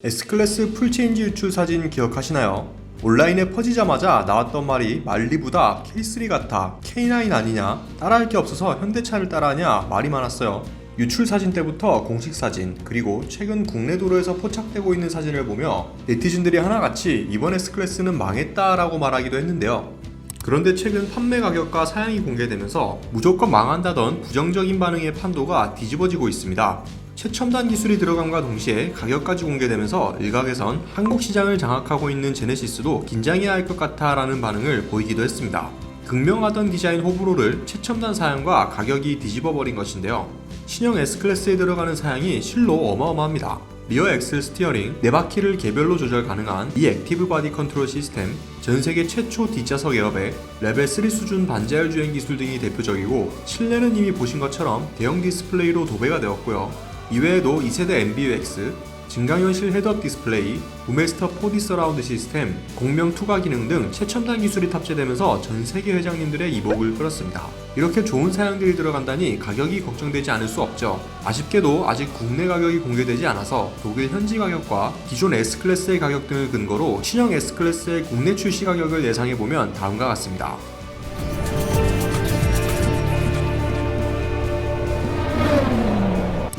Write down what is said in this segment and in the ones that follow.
S클래스 풀체인지 유출 사진 기억하시나요? 온라인에 퍼지자마자 나왔던 말이 말리보다 K3 같아 K9 아니냐 따라할 게 없어서 현대차를 따라하냐 말이 많았어요 유출 사진 때부터 공식 사진 그리고 최근 국내 도로에서 포착되고 있는 사진을 보며 네티즌들이 하나같이 이번 S클래스는 망했다라고 말하기도 했는데요 그런데 최근 판매 가격과 사양이 공개되면서 무조건 망한다던 부정적인 반응의 판도가 뒤집어지고 있습니다. 최첨단 기술이 들어감과 동시에 가격까지 공개되면서 일각에선 한국 시장을 장악하고 있는 제네시스도 긴장해야 할 것 같아라는 반응을 보이기도 했습니다. 극명하던 디자인 호불호를 최첨단 사양과 가격이 뒤집어버린 것인데요. 신형 S클래스에 들어가는 사양이 실로 어마어마합니다. 리어 엑셀 스티어링, 네 바퀴를 개별로 조절 가능한 이 액티브 바디 컨트롤 시스템, 전 세계 최초 뒷좌석 에어백, 레벨 3 수준 반자율 주행 기술 등이 대표적이고 실내는 이미 보신 것처럼 대형 디스플레이로 도배가 되었고요. 이외에도 2세대 MBUX, 증강현실 헤드업 디스플레이, 우메스터 4D 서라운드 시스템, 공명 투과 기능 등 최첨단 기술이 탑재되면서 전 세계 회장님들의 이목을 끌었습니다. 이렇게 좋은 사양들이 들어간다니 가격이 걱정되지 않을 수 없죠. 아쉽게도 아직 국내 가격이 공개되지 않아서 독일 현지 가격과 기존 S클래스의 가격 등을 근거로 신형 S클래스의 국내 출시 가격을 예상해보면 다음과 같습니다.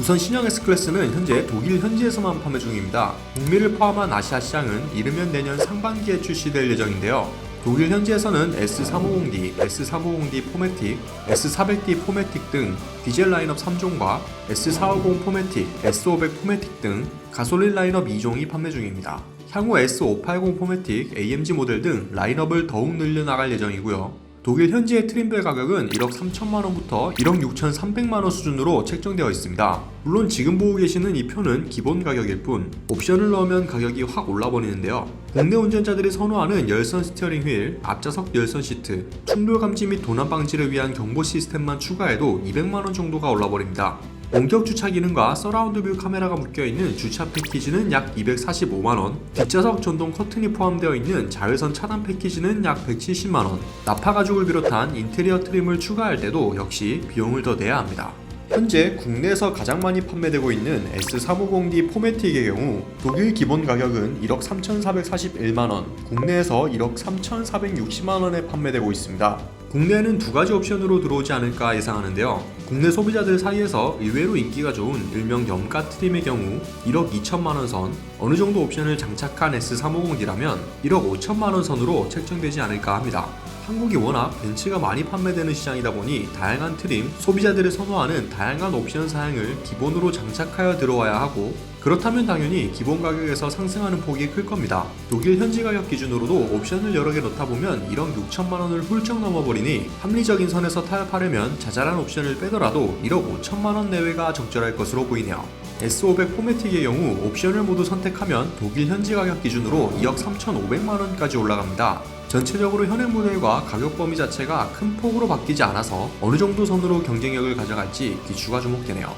우선 신형 S클래스는 현재 독일 현지에서만 판매 중입니다. 북미를 포함한 아시아 시장은 이르면 내년 상반기에 출시될 예정인데요. 독일 현지에서는 S350D, S350D 포매틱, S400D 포매틱 등 디젤 라인업 3종과 S450 포매틱, S500 포매틱 등 가솔린 라인업 2종이 판매 중입니다. 향후 S580 포매틱, AMG 모델 등 라인업을 더욱 늘려나갈 예정이고요. 독일 현지의 트림벨 가격은 1억 3천만 원부터 1억 6천 3백만 원 수준으로 책정되어 있습니다. 물론 지금 보고 계시는 이 표는 기본 가격일 뿐 옵션을 넣으면 가격이 확 올라버리는데요. 국내 운전자들이 선호하는 열선 스티어링 휠, 앞좌석 열선 시트, 충돌 감지 및 도난 방지를 위한 경보 시스템만 추가해도 200만 원 정도가 올라버립니다. 원격 주차 기능과 서라운드 뷰 카메라가 묶여 있는 주차 패키지는 약 245만 원, 뒷좌석 전동 커튼이 포함되어 있는 자외선 차단 패키지는 약 170만 원, 나파 가죽을 비롯한 인테리어 트림을 추가할 때도 역시 비용을 더 내야 합니다. 현재 국내에서 가장 많이 판매되고 있는 S350D 포매틱의 경우 독일 기본 가격은 1억 3,441만원, 국내에서 1억 3,460만원에 판매되고 있습니다. 국내에는 두 가지 옵션으로 들어오지 않을까 예상하는데요. 국내 소비자들 사이에서 의외로 인기가 좋은 일명 염가 트림의 경우 1억 2천만원 선, 어느 정도 옵션을 장착한 S350D라면 1억 5천만원 선으로 책정되지 않을까 합니다. 한국이 워낙 벤츠가 많이 판매되는 시장이다 보니 다양한 트림, 소비자들이 선호하는 다양한 옵션 사양을 기본으로 장착하여 들어와야 하고 그렇다면 당연히 기본 가격에서 상승하는 폭이 클 겁니다. 독일 현지 가격 기준으로도 옵션을 여러 개 넣다 보면 1억 6천만 원을 훌쩍 넘어버리니 합리적인 선에서 타협하려면 자잘한 옵션을 빼더라도 1억 5천만 원 내외가 적절할 것으로 보이네요. S500 포매틱의 경우 옵션을 모두 선택하면 독일 현지 가격 기준으로 2억 3,500만 원까지 올라갑니다. 전체적으로 현행 모델과 가격 범위 자체가 큰 폭으로 바뀌지 않아서 어느 정도 선으로 경쟁력을 가져갈지 기추가 주목되네요.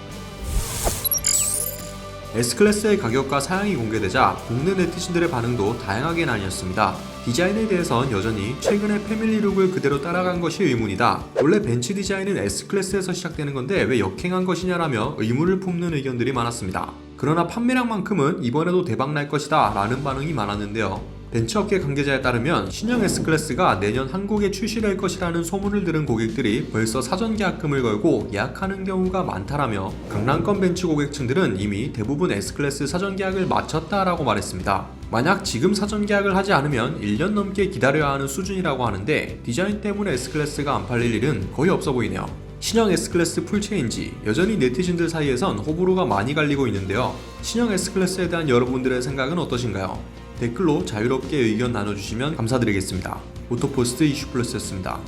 S클래스의 가격과 사양이 공개되자 국내 네티즌들의 반응도 다양하게 나뉘었습니다. 디자인에 대해선 여전히 최근의 패밀리룩을 그대로 따라간 것이 의문이다. 원래 벤츠 디자인은 S클래스에서 시작되는 건데 왜 역행한 것이냐라며 의문을 품는 의견들이 많았습니다. 그러나 판매량만큼은 이번에도 대박 날 것이다 라는 반응이 많았는데요. 벤처업계 관계자에 따르면 신형 S클래스가 내년 한국에 출시될 것이라는 소문을 들은 고객들이 벌써 사전 계약금을 걸고 예약하는 경우가 많다라며 강남권 벤츠 고객층들은 이미 대부분 S클래스 사전 계약을 마쳤다라고 말했습니다. 만약 지금 사전 계약을 하지 않으면 1년 넘게 기다려야 하는 수준이라고 하는데 디자인 때문에 S클래스가 안 팔릴 일은 거의 없어 보이네요. 신형 S클래스 풀체인지 여전히 네티즌들 사이에선 호불호가 많이 갈리고 있는데요. 신형 S클래스에 대한 여러분들의 생각은 어떠신가요? 댓글로 자유롭게 의견 나눠주시면 감사드리겠습니다. 오토포스트 이슈플러스였습니다.